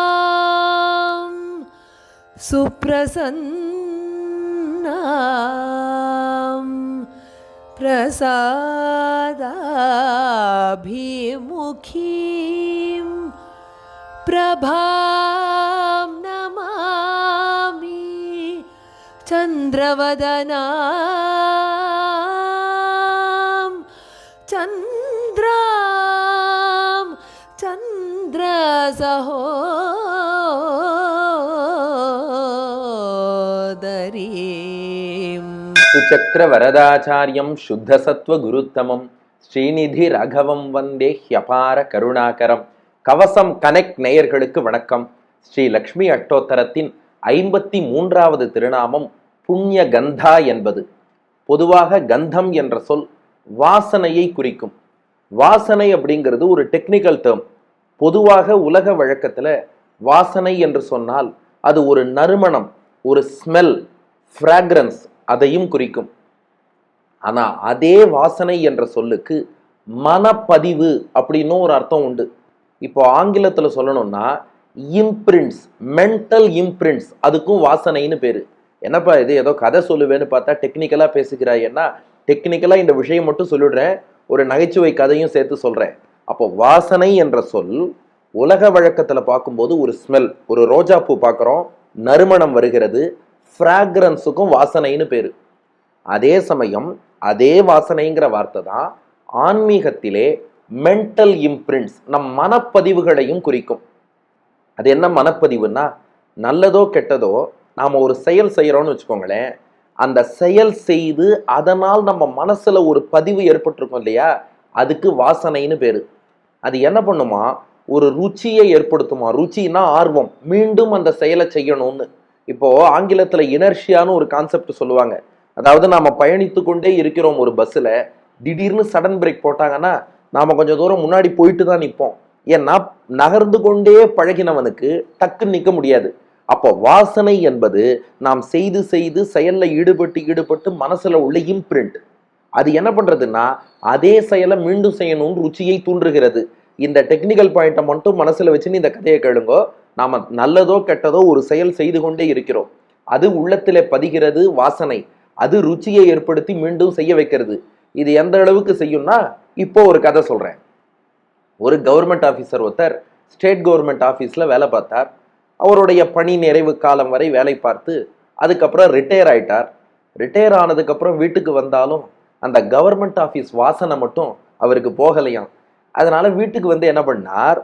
पुण्यगन्धां सुप्रसन्नां प्रसादाभिमुखीं प्रभां चन्द्रवदनां चन्द्रां चन्द्रसहोदरीम् சுச்சக்கர வரதாச்சாரியம் சுத்த சத்வ குருத்தமம் ஸ்ரீநிதி ரகவம் வந்தே ஹ்யபார கருணாகரம் கவசம் கனெக்ட் நேயர்களுக்கு வணக்கம் ஸ்ரீ லக்ஷ்மி அட்டோத்தரத்தின் ஐம்பத்தி மூன்றாவது திருநாமம் புண்ணிய கந்தா என்பது பொதுவாக கந்தம் என்ற சொல் வாசனையை குறிக்கும். வாசனை அப்படிங்கிறது ஒரு டெக்னிக்கல் டேர்ம் பொதுவாக உலக வழக்கத்தில் வாசனை என்று சொன்னால் அது ஒரு நறுமணம் ஒரு ஸ்மெல் ஃப்ராக்ரன்ஸ் அதையும் குறிக்கும். ஆனால் அதே வாசனை என்ற சொல்லுக்கு மனப்பதிவு அப்படின்னும் ஒரு அர்த்தம் உண்டு. இப்போ ஆங்கிலத்தில் சொல்லணும்னா இம்ப்ரிண்ட்ஸ் மென்டல் இம்ப்ரிண்ட்ஸ் அதுக்கும் வாசனைன்னு பேர். என்னப்பா இது? ஏதோ கதை சொல்லுவேன்னு பார்த்தா டெக்னிக்கலாக பேசுகிறாய் என்ன? இந்த விஷயம் மட்டும் சொல்லிடுறேன். ஒரு நகைச்சுவை கதையும் சேர்த்து சொல்கிறேன் அப்போ வாசனை என்ற சொல் உலக வழக்கத்தில் பார்க்கும்போது ஒரு ஸ்மெல் ஒரு ரோஜா பூ பார்க்குறோம் நறுமணம் வருகிறது ஃப்ராக்ரன்ஸுக்கும் வாசனைன்னு பேர். அதே சமயம் அதே வாசனைங்கிற வார்த்தை தான் ஆன்மீகத்திலே மென்டல் இம்ப்ரிண்ட்ஸ் நம் மனப்பதிவுகளையும் குறிக்கும். அது என்ன மனப்பதிவுன்னா நல்லதோ கெட்டதோ நாம் ஒரு செயல் செய்கிறோன்னு வச்சுக்கோங்களேன் அந்த செயல் செய்து அதனால் நம்ம மனசில் ஒரு பதிவு ஏற்பட்டிருக்கும் இல்லையா? அதுக்கு வாசனைன்னு பேர். அது என்ன பண்ணுமா? ஒரு ருச்சியை ஏற்படுத்துமா? ருச்சின்னா ஆர்வம். மீண்டும் அந்த செயலை செய்யணும்னு. இப்போ ஆங்கிலத்தில் இனர்ஷியான்னு ஒரு கான்செப்ட் சொல்லுவாங்க. அதாவது நாம் பயணித்து கொண்டே இருக்கிறோம் ஒரு பஸ்ஸில் திடீர்னு சடன் பிரேக் போட்டாங்கன்னா நாம் கொஞ்சம் தூரம் முன்னாடி போயிட்டு தான் நிற்போம். ஏன்னா நகர்ந்து கொண்டே பழகினவனுக்கு டக்குன்னு நிற்க முடியாது. அப்போ வாசனை என்பது நாம் செய்து செய்து செயலில் ஈடுபட்டு ஈடுபட்டு மனசில் உள்ள இம்ப்ரிண்ட் அது என்ன பண்ணுறதுன்னா அதே செயலை மீண்டும் செய்யணும்னு ருச்சியை தூண்டுகிறது. இந்த டெக்னிக்கல் பாயிண்ட்டை மட்டும் மனசில் வச்சுன்னு இந்த கதையை கேளுங்கோ. நாம நல்லதோ கெட்டதோ ஒரு செயல் செய்து கொண்டே இருக்கிறோம். அது உள்ளத்தில் பதிகிறது வாசனை. அது ருச்சியை ஏற்படுத்தி மீண்டும் செய்ய வைக்கிறது. இது எந்த அளவுக்கு செய்யும்னா இப்போ ஒரு கதை சொல்கிறேன் ஒரு கவர்மெண்ட் ஆஃபீஸர் ஒருத்தர் ஸ்டேட் கவர்மெண்ட் ஆஃபீஸில் வேலை பார்த்தார். அவருடைய பணி நிறைவு காலம் வரை வேலை பார்த்து அதுக்கப்புறம் ரிட்டையர் ஆயிட்டார். ரிட்டையர் ஆனதுக்கப்புறம் வீட்டுக்கு வந்தாலும் அந்த கவர்மெண்ட் ஆஃபீஸ் வாசனை மட்டும் அவருக்கு போகலையாம். அதனால் வீட்டுக்கு வந்து என்ன பண்ணார்?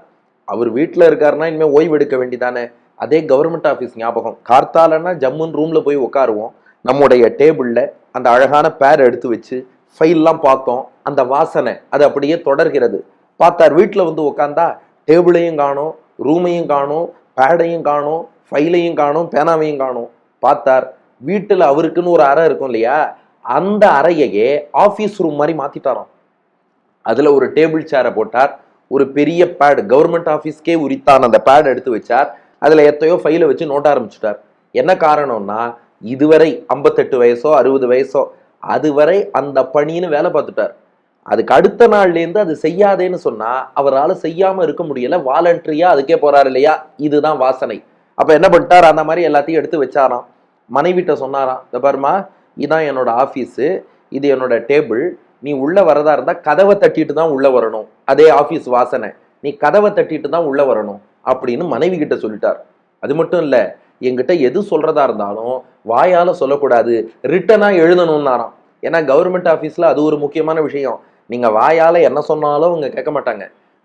அவர் வீட்டில் இருக்காருன்னா இனிமேல் ஓய்வு எடுக்க வேண்டிதானே அதே கவர்மெண்ட் ஆஃபீஸ் ஞாபகம். கார்த்தாலன்னா ஜம்முன்னு ரூமில் போய் உட்காருவோம் நம்முடைய டேபிளில் அந்த அழகான பேர் எடுத்து வச்சு ஃபைல்லாம் பார்த்தோம். அந்த வாசனை அது அப்படியே தொடர்கிறது. பார்த்தார் வீட்டில் வந்து உட்காந்தா டேபிளையும் காணும் ரூமையும் காணும் பேடையும் காணும் ஃபைலையும் காணும் பேனாவையும் காணும். பார்த்தார் வீட்டில் அவருக்குன்னு ஒரு அறை இருக்கும் இல்லையா? அந்த அறையையே ஆஃபீஸ் ரூம் மாதிரி மாத்திட்டாராம். அதில் ஒரு டேபிள் சேரை போட்டார் ஒரு பெரிய பேடு கவர்மெண்ட் ஆஃபீஸ்க்கே உரித்தான அந்த பேட் எடுத்து வச்சார். அதில் எத்தையோ ஃபைலை வச்சு நோட்ட ஆரம்பிச்சுட்டார். என்ன காரணம்னா இதுவரை ஐம்பத்தெட்டு வயசோ அறுபது வயசோ அதுவரை அந்த பணின்னு வேலை பார்த்துட்டார். அதுக்கு அடுத்த நாள்லேருந்து அது செய்யாதேன்னு சொன்னால் அவரால் செய்யாமல் இருக்க முடியல வாலண்டரியாக அதுக்கே போகிறார் இல்லையா? இதுதான் வாசனை. அப்போ என்ன பண்ணிட்டார்? அந்த மாதிரி எல்லாத்தையும் எடுத்து வச்சாராம். மனைவிட்ட சொன்னாராம் இந்த பாருமா இதான் என்னோட ஆஃபீஸு இது என்னோட டேபிள் நீ உள்ளே வரதா இருந்தால் கதவை தட்டிட்டு தான் உள்ளே வரணும். அதே ஆஃபீஸ் வாசனை. நீ கதவை தட்டிட்டு தான் உள்ளே வரணும். அப்படின்னு மனைவி கிட்ட சொல்லிட்டார். அது மட்டும் இல்லை என்கிட்ட எது சொல்கிறதா இருந்தாலும் வாயால் சொல்லக்கூடாது. ரிட்டனாக எழுதணும்னாராம். ஏன்னா கவர்மெண்ட் ஆஃபீஸில் அது ஒரு முக்கியமான விஷயம். நீங்கள் வாயால் என்ன சொன்னாலும் அவங்க கேட்க மாட்டாங்க.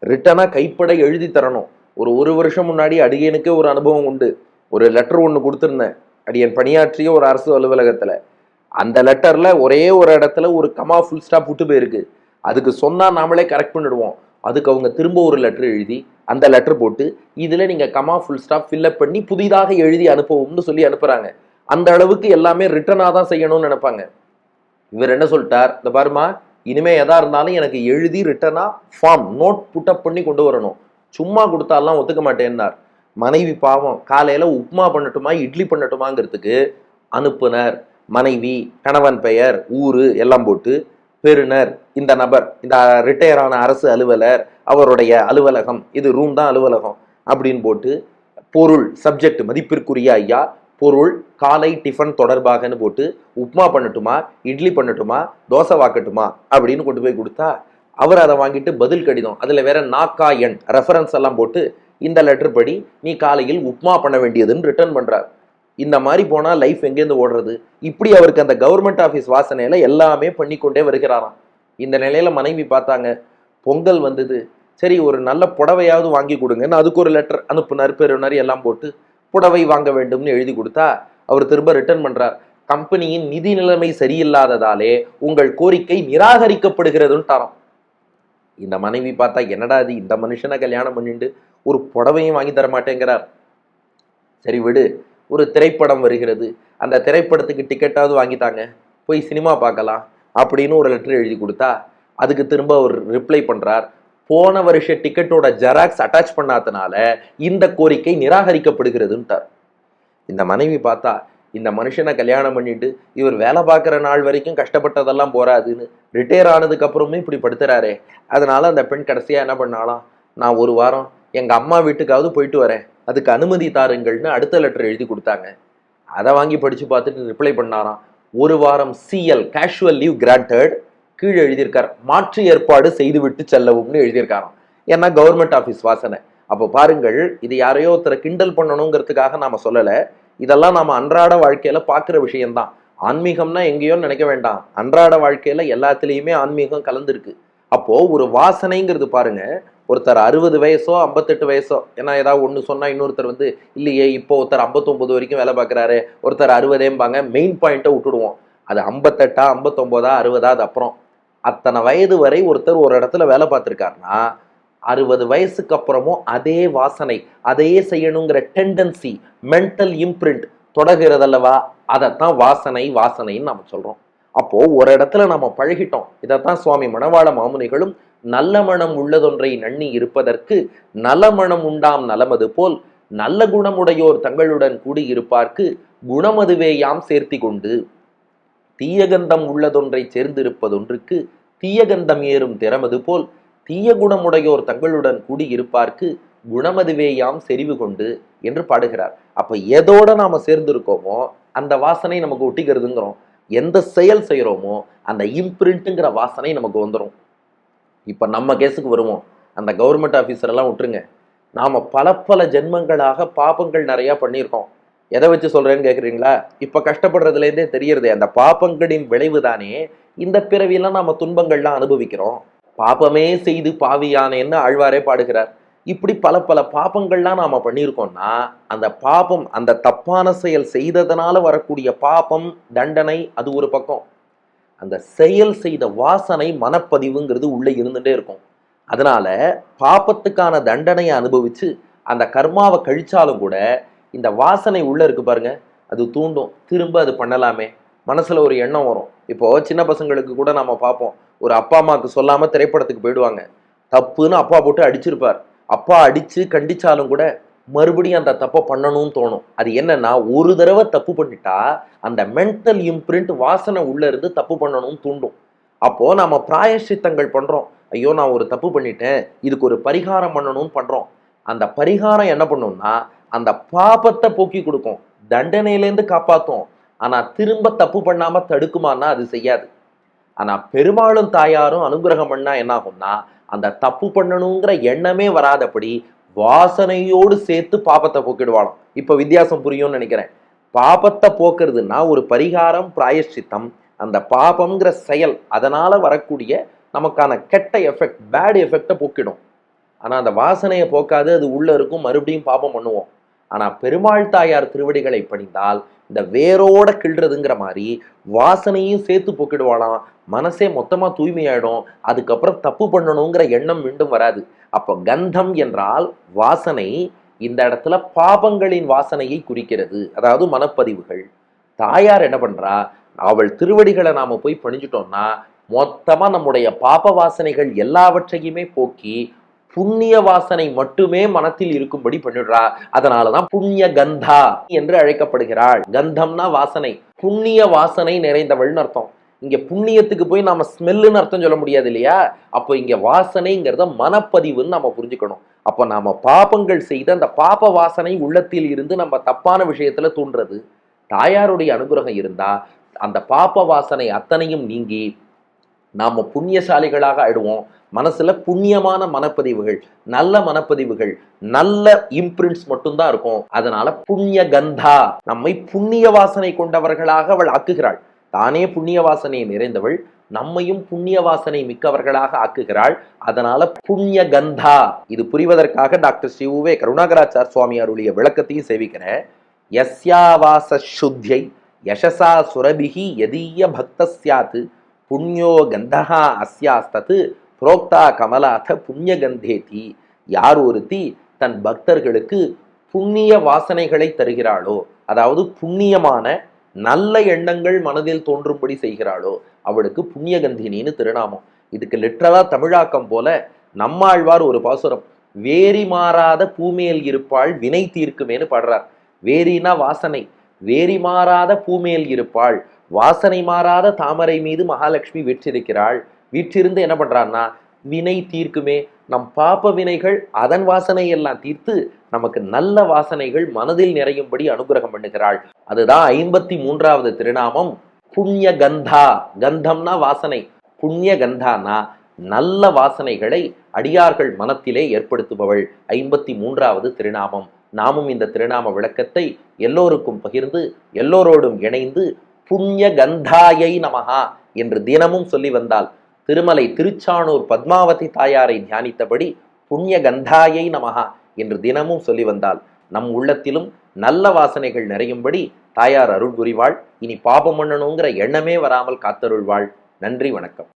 ரிட்டனாக கைப்பட எழுதி தரணும். ஒரு ஒரு வருஷம் முன்னாடி அடியனுக்கே ஒரு அனுபவம் உண்டு. ஒரு லெட்டர் ஒன்று கொடுத்துருந்தேன். அடியன் பணியாற்றிய ஒரு அரசு அலுவலகத்தில். அந்த லெட்டரில் ஒரே ஒரு இடத்துல ஒரு கமா ஃபுல் ஸ்டாப் விட்டு போயிருக்கு. அதுக்கு சொன்னால் நாமளே கரெக்ட் பண்ணிடுவோம். அதுக்கு அவங்க திரும்ப ஒரு லெட்டர் எழுதி அந்த லெட்டர் போட்டு இதில் நீங்கள் கமா ஃபுல் ஸ்டாப் ஃபில்லப் பண்ணி புதிதாக எழுதி அனுப்பவும்னு சொல்லி அனுப்புகிறாங்க அந்த அளவுக்கு எல்லாமே ரிட்டனாக தான் செய்யணும்னு நினைப்பாங்க. இவர் என்ன சொல்லிட்டார்? இந்த பாருமா இனிமே எதா இருந்தாலும் எனக்கு எழுதி ரிட்டனா ஃபார்ம் நோட் புட்டப் பண்ணி கொண்டு வரணும். சும்மா கொடுத்தாலாம் ஒத்துக்க மாட்டேன்னார். மனைவி பாவம் காலையில உப்புமா பண்ணட்டுமா இட்லி பண்ணட்டுமாங்கிறதுக்கு அனுப்புனர். மனைவி கணவன் பெயர் ஊரு எல்லாம் போட்டு பெறுநர் இந்த நபர் இந்த ரிட்டையர் ஆன அரசு அலுவலர் அவருடைய அலுவலகம் இது ரூம் தான் அலுவலகம் அப்படின்னு போட்டு பொருள் சப்ஜெக்ட் மதிப்பிற்குரிய ஐயா பொருள் காலை டிஃபன் தொடர்பாகன்னு போட்டு உப்மா பண்ணட்டுமா இட்லி பண்ணட்டுமா தோசை வாக்கட்டுமா அப்படின்னு கொண்டு போய் கொடுத்தா அவர் அதை வாங்கிட்டு பதில் கடிதம். அதில் வேற நாக்கா எண் ரெஃபரன்ஸ் எல்லாம் போட்டு இந்த லெட்டர் படி நீ காலையில் உப்மா பண்ண வேண்டியதுன்னு ரிட்டர்ன் பண்ணுறார் இந்த மாதிரி போனால் லைஃப் எங்கேருந்து ஓடுறது? இப்படி அவருக்கு அந்த கவர்மெண்ட் ஆஃபீஸ் வாசனையில் எல்லாமே பண்ணிக்கொண்டே வருகிறாராம். இந்த நிலையில் மனைவி பார்த்தாங்க பொங்கல் வந்தது. சரி ஒரு நல்ல புடவையாவது வாங்கி கொடுங்கன்னு அதுக்கு ஒரு லெட்டர் அனுப்புனர் பெறுநர் எல்லாம் போட்டு புடவை வாங்க வேண்டும்னு எழுதி கொடுத்தா அவர் திரும்ப ரிட்டர்ன் பண்றார். கம்பெனியின் நிதி நிலைமை சரியில்லாததாலே உங்கள் கோரிக்கை நிராகரிக்கப்படுகிறதுன்னு தரோம். இந்த மனைவி பார்த்தா என்னடா இது இந்த மனுஷனை கல்யாணம் பண்ணிட்டு ஒரு புடவையும் வாங்கி தர மாட்டேங்கிறார். சரி விடு ஒரு திரைப்படம் வருகிறது. அந்த திரைப்படத்துக்கு டிக்கெட்டாவது வாங்கித்தாங்க போய் சினிமா பார்க்கலாம் அப்படின்னு ஒரு லெட்டர் எழுதி கொடுத்தா அதுக்கு திரும்ப அவர் ரிப்ளை பண்ணுறார் போன வருஷ டிக்கெட்டோட ஜெராக்ஸ் அட்டாச் பண்ணாதனால இந்த கோரிக்கை நிராகரிக்கப்படுகிறதுன்ட்டார். இந்த மனைவி பார்த்தா இந்த மனுஷனை கல்யாணம் பண்ணிட்டு இவர் வேலை பார்க்குற நாள் வரைக்கும் கஷ்டப்பட்டதெல்லாம் போறாதுன்னு ரிட்டையர் ஆனதுக்கு அப்புறமே இப்படி படுத்துறாரே. அதனால அந்த பெண் கடைசியா என்ன பண்ணாலாம் நான் ஒரு வாரம் எங்க அம்மா வீட்டுக்காவது போயிட்டு வரேன். அதுக்கு அனுமதி தாருங்கள்னு அடுத்த லெட்டர் எழுதி கொடுத்தாங்க. அதை வாங்கி படிச்சு பார்த்துட்டு ரிப்ளை பண்ணாராம். ஒரு வாரம் சிஎல் கேஷுவல் லீவ் கிராண்டட் கீழே எழுதியிருக்கார் மாற்று ஏற்பாடு செய்துவிட்டு செல்லவும்னு எழுதியிருக்காராம். ஏன்னா கவர்மெண்ட் ஆஃபீஸ் வாசனை. அப்போ பாருங்கள் இது யாரையோ ஒருத்தரை கிண்டல் பண்ணணுங்கிறதுக்காக நாம சொல்லலை. இதெல்லாம் நாம அன்றாட வாழ்க்கையில பார்க்குற விஷயம்தான். ஆன்மீகம்னா எங்கேயோ நினைக்க வேண்டாம். அன்றாட வாழ்க்கையில எல்லாத்துலேயுமே ஆன்மீகம் கலந்துருக்கு. அப்போ ஒரு வாசனைங்கிறது பாருங்க ஒருத்தர் அறுபது வயசோ ஐம்பத்தெட்டு வயசோ ஏன்னா ஏதாவது ஒன்று சொன்னால் இன்னொருத்தர் வந்து இல்லையே இப்போ ஒருத்தர் ஐம்பத்தொம்பது வரைக்கும் வேலை பார்க்குறாரு. ஒருத்தர் அறுபதேம்பாங்க. மெயின் பாயிண்ட்டை விட்டுடுவோம். அது ஐம்பத்தெட்டா ஐம்பத்தொம்போதா அறுபதா அது அப்புறம். அத்தனை வயது வரை ஒருத்தர் ஒரு இடத்துல வேலை பார்த்துருக்காருன்னா அறுபது வயசுக்கு அப்புறமும் அதே வாசனை அதையே செய்யணுங்கிற டெண்டன்சி மென்டல் இம்ப்ரிண்ட் தொடர்கிறதல்லவா? அதைத்தான் வாசனை வாசனைன்னு நம்ம சொல்கிறோம் அப்போது ஒரு இடத்துல நம்ம பழகிட்டோம். இதைத்தான் சுவாமி மணவாள மாமுனிகளும் நல்ல மனம் உள்ளதொன்றை நண்ணி இருப்பதற்கு நலமணம் உண்டாம் நலமது போல் நல்ல குணமுடையோர் தங்களுடன் கூடி இருப்பார்க்கு குணமதுவே யாம் சேர்த்தி கொண்டு தீயகந்தம் உள்ளதொன்றை சேர்ந்திருப்பதொன்றுக்கு தீயகந்தம் ஏறும் திறமது போல் தீய குணமுடையோர் தங்களுடன் கூடி இருப்பார்க்கு குணமதுவே யாம் செறிவு கொண்டு என்று பாடுகிறார். அப்ப எதோட நாம சேர்ந்திருக்கோமோ அந்த வாசனை நமக்கு ஒட்டிக்கிறதுங்கிறோம். எந்த செயல் செய்கிறோமோ அந்த இம்ப்ரிண்ட்டுங்கிற வாசனை நமக்கு வந்துடும் இப்போ நம்ம கேஸுக்கு வருவோம். அந்த கவர்மெண்ட் ஆஃபீஸர் எல்லாம் விட்டுருங்க. நாம் பல பல ஜென்மங்களாக பாபங்கள் நிறையா பண்ணியிருக்கோம். எதை வச்சு சொல்றேன்னு கேட்குறீங்களா இப்போ கஷ்டப்படுறதுலேருந்தே தெரியறது அந்த பாப்பங்களின் விளைவு தானே இந்த பிறவியெல்லாம் நாம துன்பங்கள்லாம் அனுபவிக்கிறோம். பாப்பமே செய்து பாவியானேன்னு ஆழ்வாரே பாடுகிறார். இப்படி பல பல பாப்பங்கள்லாம் நாம பண்ணியிருக்கோம்னா அந்த பாபம் அந்த தப்பான செயல் செய்ததனால வரக்கூடிய பாபம் தண்டனை அது ஒரு பக்கம். அந்த செயல் செய்த வாசனை மனப்பதிவுங்கிறது உள்ளே இருந்துட்டே இருக்கும். அதனால பாப்பத்துக்கான தண்டனையை அனுபவிச்சு அந்த கர்மாவை கழிச்சாலும் கூட இந்த வாசனை உள்ளே இருக்கு பாருங்கள் அது தூண்டும். திரும்ப அது பண்ணலாமே. மனசில் ஒரு எண்ணம் வரும். இப்போது சின்ன பசங்களுக்கு கூட நம்ம பார்ப்போம். ஒரு அப்பா அம்மாவுக்கு சொல்லாமல் திரைப்படத்துக்கு போயிடுவாங்க. தப்புன்னு அப்பா போட்டு அடிச்சிருப்பார். அப்பா அடித்து கண்டிச்சாலும் கூட மறுபடியும் அந்த தப்பை பண்ணணும்னு தோணும். அது என்னன்னா ஒரு தடவை தப்பு பண்ணிட்டா அந்த மென்டல் இம்ப்ரிண்ட் வாசனை உள்ள இருந்து தப்பு பண்ணணும்னு தூண்டும். அப்போ நாம் பிராயஷ்சித்தங்கள் பண்றோம். ஐயோ நான் ஒரு தப்பு பண்ணிட்டேன். இதுக்கு ஒரு பரிகாரம் பண்ணணும்னு பண்றோம். அந்த பரிகாரம் என்ன பண்ணும்னா அந்த பாபத்தை போக்கி கொடுக்கும். தண்டனையிலேருந்து காப்பாற்றும் ஆனால் திரும்ப தப்பு பண்ணாமல் தடுக்குமான்னா அது செய்யாது. ஆனால் பெருமாளும் தாயாரும் அனுகிரகம் பண்ணால் என்னாகும்னா அந்த தப்பு பண்ணணுங்கிற எண்ணமே வராதபடி வாசனையோடு சேர்த்து பாபத்தை போக்கிடுவாளாம். இப்போ வித்தியாசம் புரியும்னு நினைக்கிறேன். பாபத்தை போக்குறதுன்னா ஒரு பரிகாரம் பிராயஷ்சித்தம். அந்த பாபம்ங்கிற செயல் அதனால் வரக்கூடிய நமக்கான கெட்ட எஃபெக்ட் பேட் எஃபெக்டை போக்கிடும். ஆனால் அந்த வாசனையை போக்காது அது உள்ளே இருக்கும் மறுபடியும் பாபம் பண்ணுவோம். ஆனால் பெருமாள் தாயார் திருவடிகளை பணிந்தால் இந்த வேரோட கிள்றதுங்கிற மாதிரி வாசனையும் சேர்த்து போக்கிடுவாளாம். மனசே மொத்தமாக தூய்மையாயிடும். அதுக்கப்புறம் தப்பு பண்ணணுங்கிற எண்ணம் மீண்டும் வராது. அப்போ கந்தம் என்றால் வாசனை இந்த இடத்துல பாபங்களின் வாசனையை குறிக்கிறது. அதாவது மனப்பதிவுகள். தாயார் என்ன பண்ணுறா அவள் திருவடிகளை நாம் போய் பணிஞ்சிட்டோம்னா மொத்தமாக நம்முடைய பாப வாசனைகள் எல்லாவற்றையுமே போக்கி புண்ணிய வாசனை மட்டுமே மனத்தில் இருக்கும்படி பண்ணிடுறா. அதனாலதான் புண்ணிய கந்தா என்று அழைக்கப்படுகிறாள். கந்தம்னா வாசனை. புண்ணிய வாசனை நிறைந்தவள்னு அர்த்தம். இங்க புண்ணியத்துக்கு போய் நாம ஸ்மெல்லுன்னு அர்த்தம் சொல்ல முடியாது இல்லையா? அப்போ இங்க வாசனைங்கிறத மனப்பதிவுன்னு நம்ம புரிஞ்சுக்கணும். அப்போ நாம பாபங்கள் செய்த அந்த பாப வாசனை உள்ளத்தில் இருந்து நம்ம தப்பான விஷயத்துல தூண்டுறது. தாயாருடைய அனுகிரகம் இருந்தா அந்த பாப வாசனை அத்தனையும் நீங்கி நாம் புண்ணியசாலிகளாக ஆயிடுவோம். மனசில் புண்ணியமான மனப்பதிவுகள் நல்ல மனப்பதிவுகள் நல்ல இம்ப்ரிண்ட்ஸ் மட்டும்தான் இருக்கும். அதனால புண்ணிய கந்தா நம்மை புண்ணிய வாசனை கொண்டவர்களாக அவள் ஆக்குகிறாள். தானே புண்ணிய வாசனை நிறைந்தவள் நம்மையும் புண்ணிய வாசனை மிக்கவர்களாக ஆக்குகிறாள். அதனால புண்ணிய கந்தா இது புரிவதற்காக டாக்டர் ஸ்ரீ கருணாகராச்சார் சுவாமி அருளிய விளக்கத்தையும் சேவிக்கிறேன். யஸ்யாவாச சுத்தியை யசசா சுரபிகி எதீய பக்த சியாத் புண்ணியோ கந்தஹா அஸ்யாஸ்தது புரோக்தா கமலாத புண்ணிய கந்தேதி யார் ஒருத்தி தன் பக்தர்களுக்கு புண்ணிய வாசனைகளை தருகிறாளோ அதாவது புண்ணியமான நல்ல எண்ணங்கள் மனதில் தோன்றும்படி செய்கிறாளோ அவளுக்கு புண்ணியகந்தினின்னு திருநாமம். இதுக்கு லிட்டரலா தமிழாக்கம் போல நம்மாழ்வார் ஒரு பாசுரம் வேரி மாறாத பூமேல் இருப்பாள் வினை தீர்க்குமேனு பாடுறார். வேரினா வாசனை வேரி மாறாத பூமேல் இருப்பாள் வாசனை மாறாத தாமரை மீது மகாலட்சுமி வீற்றிருக்கிறாள். வீற்றிருந்து என்ன பண்ணுறான்னா வினை தீர்க்குமே. நம் பாப்ப வினைகள் அதன் வாசனை எல்லாம் தீர்த்து நமக்கு நல்ல வாசனைகள் மனதில் நிறையும்படி அனுகிரகம் பண்ணுகிறாள். அதுதான் ஐம்பத்தி மூன்றாவது திருநாமம். புண்ணிய கந்தா. கந்தம்னா வாசனை. புண்ணிய கந்தானா நல்ல வாசனைகளை அடியார்கள் மனத்திலே ஏற்படுத்துபவள். ஐம்பத்தி மூன்றாவது திருநாமம். நாமும் இந்த திருநாம விளக்கத்தை எல்லோருக்கும் பகிர்ந்து எல்லோரோடும் இணைந்து புண்ணிய கந்தாயை நமகா என்று தினமும் சொல்லி வந்தால் திருமலை திருச்சானூர் பத்மாவதி தாயாரை தியானித்தபடி புண்ணிய கந்தாயை நமகா என்று தினமும் சொல்லி வந்தால் நம் உள்ளத்திலும் நல்ல வாசனைகள் நிறையும்படி தாயார் அருள் புரிவாள் இனி பாபம் பண்ணணுங்கிற எண்ணமே வராமல் காத்தருள்வாள். நன்றி வணக்கம்.